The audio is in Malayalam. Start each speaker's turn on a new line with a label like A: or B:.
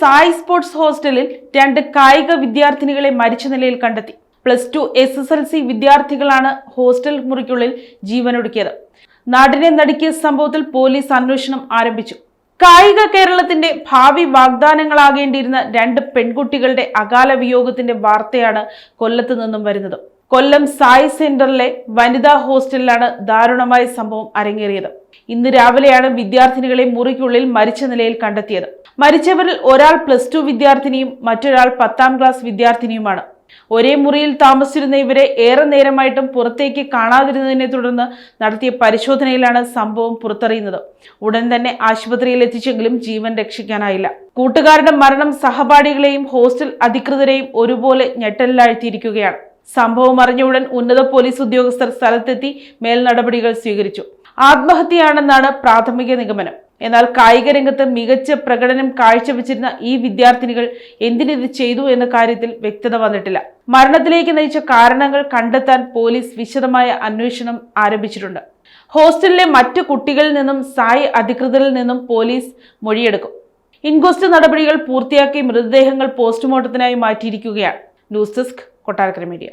A: സായി സ്പോർട്സ് ഹോസ്റ്റലിൽ രണ്ട് കായിക വിദ്യാർത്ഥിനികളെ മരിച്ച നിലയിൽ കണ്ടെത്തി. Plus two S S L C വിദ്യാർത്ഥികളാണ് ഹോസ്റ്റൽ മുറിക്കുള്ളിൽ ജീവനൊടുക്കിയത്. നാടിനെ നടുക്കിയ സംഭവത്തിൽ പോലീസ് അന്വേഷണം ആരംഭിച്ചു. കായിക കേരളത്തിന്റെ ഭാവി വാഗ്ദാനങ്ങളാകേണ്ടിയിരുന്ന രണ്ട് പെൺകുട്ടികളുടെ അകാല വിയോഗത്തിന്റെ വാർത്തയാണ് കൊല്ലത്ത് നിന്നും വരുന്നത്. കൊല്ലം സായി സെന്ററിലെ വനിതാ ഹോസ്റ്റലിലാണ് ദാരുണമായ സംഭവം അരങ്ങേറിയത്. ഇന്ന് രാവിലെയാണ് വിദ്യാർത്ഥിനികളെ മുറിക്കുള്ളിൽ മരിച്ച നിലയിൽ കണ്ടെത്തിയത്. മരിച്ചവരിൽ ഒരാൾ പ്ലസ് ടു വിദ്യാർത്ഥിനിയും മറ്റൊരാൾ പത്താം ക്ലാസ് വിദ്യാർത്ഥിനിയുമാണ്. ഒരേ മുറിയിൽ താമസിച്ചിരുന്ന ഇവരെ ഏറെ നേരമായിട്ടും പുറത്തേക്ക് കാണാതിരുന്നതിനെ തുടർന്ന് നടത്തിയ പരിശോധനയിലാണ് സംഭവം പുറത്തറിയുന്നത്. ഉടൻ തന്നെ ആശുപത്രിയിൽ എത്തിച്ചെങ്കിലും ജീവൻ രക്ഷിക്കാനായില്ല. കൂട്ടുകാരുടെ മരണം സഹപാഠികളെയും ഹോസ്റ്റൽ അധികൃതരെയും ഒരുപോലെ ഞെട്ടലിലാഴ്ത്തിയിരിക്കുകയാണ്. സംഭവം അറിഞ്ഞ ഉടൻ ഉന്നത പോലീസ് ഉദ്യോഗസ്ഥർ സ്ഥലത്തെത്തി മേൽനടപടികൾ സ്വീകരിച്ചു. ആത്മഹത്യയാണെന്നാണ് പ്രാഥമിക നിഗമനം. എന്നാൽ കായിക രംഗത്ത് മികച്ച പ്രകടനം കാഴ്ചവെച്ചിരുന്ന ഈ വിദ്യാർത്ഥിനികൾ എന്തിനിത് ചെയ്തു എന്ന കാര്യത്തിൽ വ്യക്തത വന്നിട്ടില്ല. മരണത്തിലേക്ക് നയിച്ച കാരണങ്ങൾ കണ്ടെത്താൻ പോലീസ് വിശദമായ അന്വേഷണം ആരംഭിച്ചിട്ടുണ്ട്. ഹോസ്റ്റലിലെ മറ്റു കുട്ടികളിൽ നിന്നും സായി അധികൃതരിൽ നിന്നും പോലീസ് മൊഴിയെടുക്കും. ഇൻക്വസ്റ്റ് നടപടികൾ പൂർത്തിയാക്കി മൃതദേഹങ്ങൾ പോസ്റ്റ്മോർട്ടത്തിനായി മാറ്റിയിരിക്കുകയാണ്. News desk Kottarakkara media.